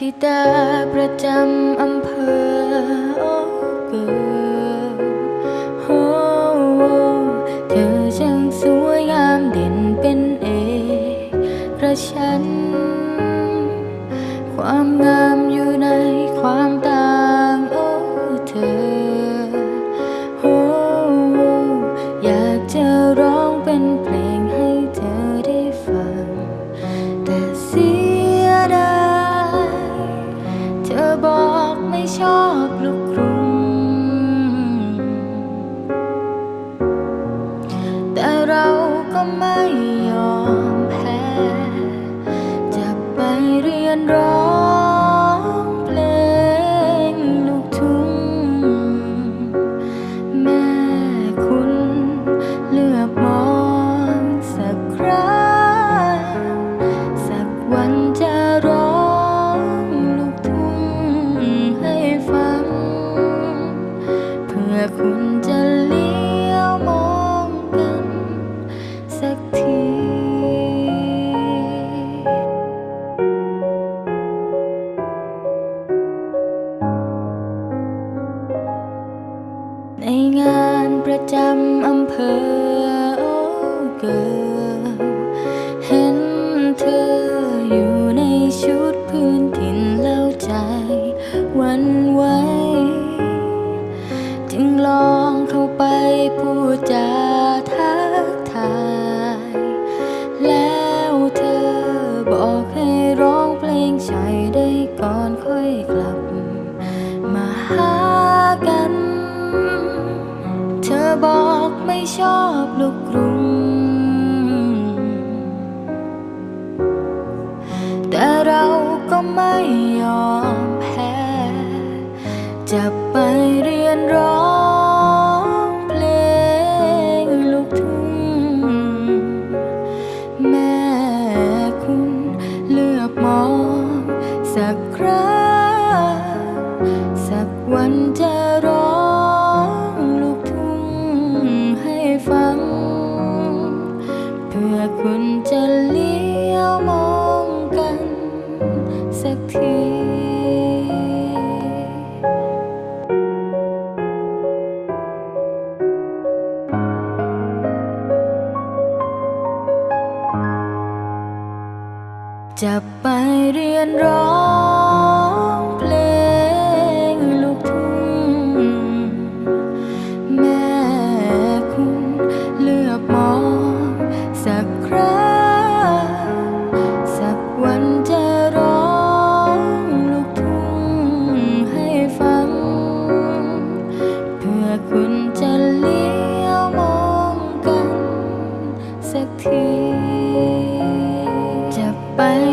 ธิดาประจำอำเภอเก แต่เราก็ไม่ จำอำเภอเกิดเห็นเธออยู่ในชุดพื้นถิ่นเล่าใจวันว ไม่ชอบลูกกรุง แต่เราก็ไม่ยอมแพ้ จะไปเรียนร้อ อคุณจะเลี้ยวมองกันสักทีจะไปเรียนร้อง sampai